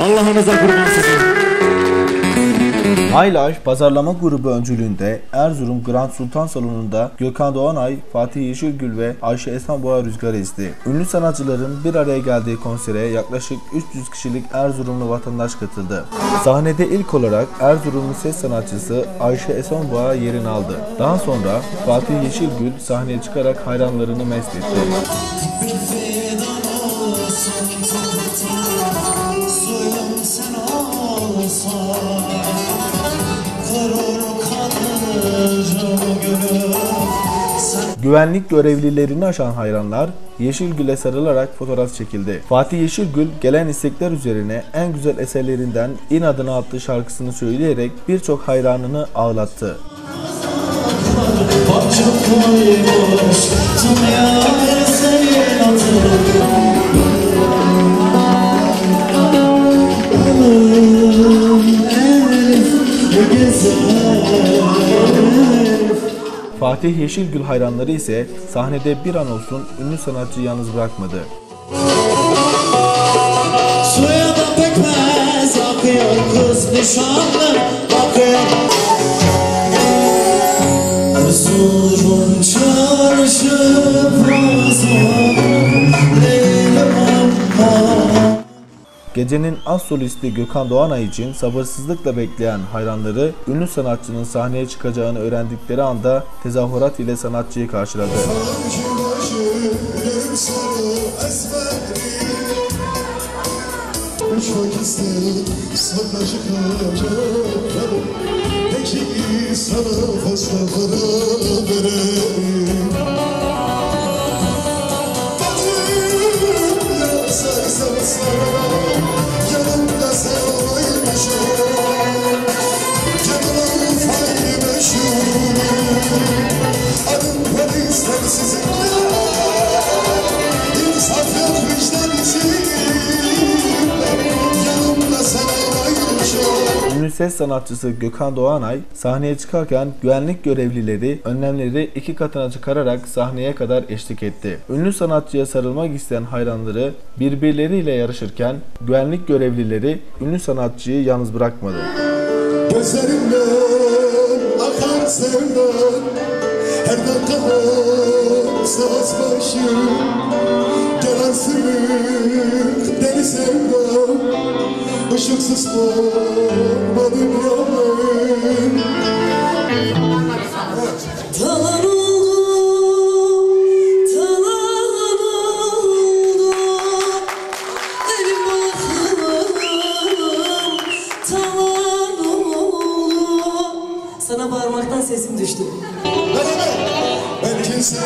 Allah'ınıza kurban sizin. MyLife pazarlama grubu öncülüğünde Erzurum Grand Sultan Salonu'nda Gökhan Doğanay, Fatih Yeşilgül ve Ayşe Esmanboğa rüzgar esti. Ünlü sanatçıların bir araya geldiği konsere yaklaşık 300 kişilik Erzurumlu vatandaş katıldı. Sahnede ilk olarak Erzurumlu ses sanatçısı Ayşe Esmanboğa yerini aldı. Daha sonra Fatih Yeşilgül sahneye çıkarak hayranlarını mest etti. Güvenlik görevlilerini aşan hayranlar Yeşilgül'e sarılarak fotoğraf çekildi. Fatih Yeşilgül gelen istekler üzerine en güzel eserlerinden İn adına attığı şarkısını söyleyerek birçok hayranını ağlattı. Fatih Yeşilgül hayranları ise sahnede bir an olsun ünlü sanatçıyı yalnız bırakmadı. Suya da pekmez akıyor kız nişanlı bakıyor Erzurum Gecenin az solisti Gökhan Doğanay için sabırsızlıkla bekleyen hayranları ünlü sanatçının sahneye çıkacağını öğrendikleri anda tezahürat ile sanatçıyı karşıladı. Uçmak Ünlü ses sanatçısı Gökhan Doğanay sahneye çıkarken güvenlik görevlileri önlemleri iki katına çıkararak sahneye kadar eşlik etti. Ünlü sanatçıya sarılmak isteyen hayranları birbirleriyle yarışırken güvenlik görevlileri ünlü sanatçıyı yalnız bırakmadı. Gözlerimden akar sevdan Her dakika saz başı Gelen sırık deli sevdam Işıksız kalmadım Sana bağırmaktan sesim düştü. Belki sen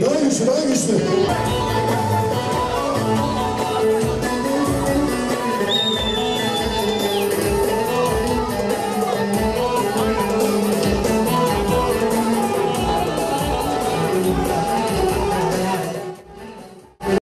Daha güçlü, daha güçlü.